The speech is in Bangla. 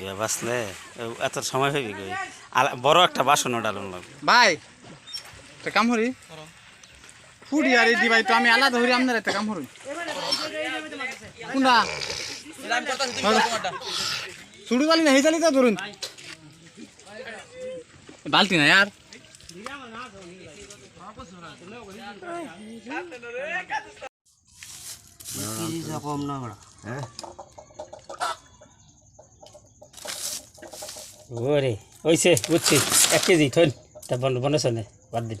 এবার বাঁচলে এত সময় কই? আর বড় একটা বাসনও ডালন লাগবে। ভাই একটা কাম হরি ফুডি আর দি ভাই তো আমি আলাদা হরি আপনার একটা কাম হরি কোনটা? বালি না হেজালি তো ধরুন। বালতি না यार ওরে ওইছে বুঝছি এক কেজি থইন তা বন বনেছ নে বাদ দিন।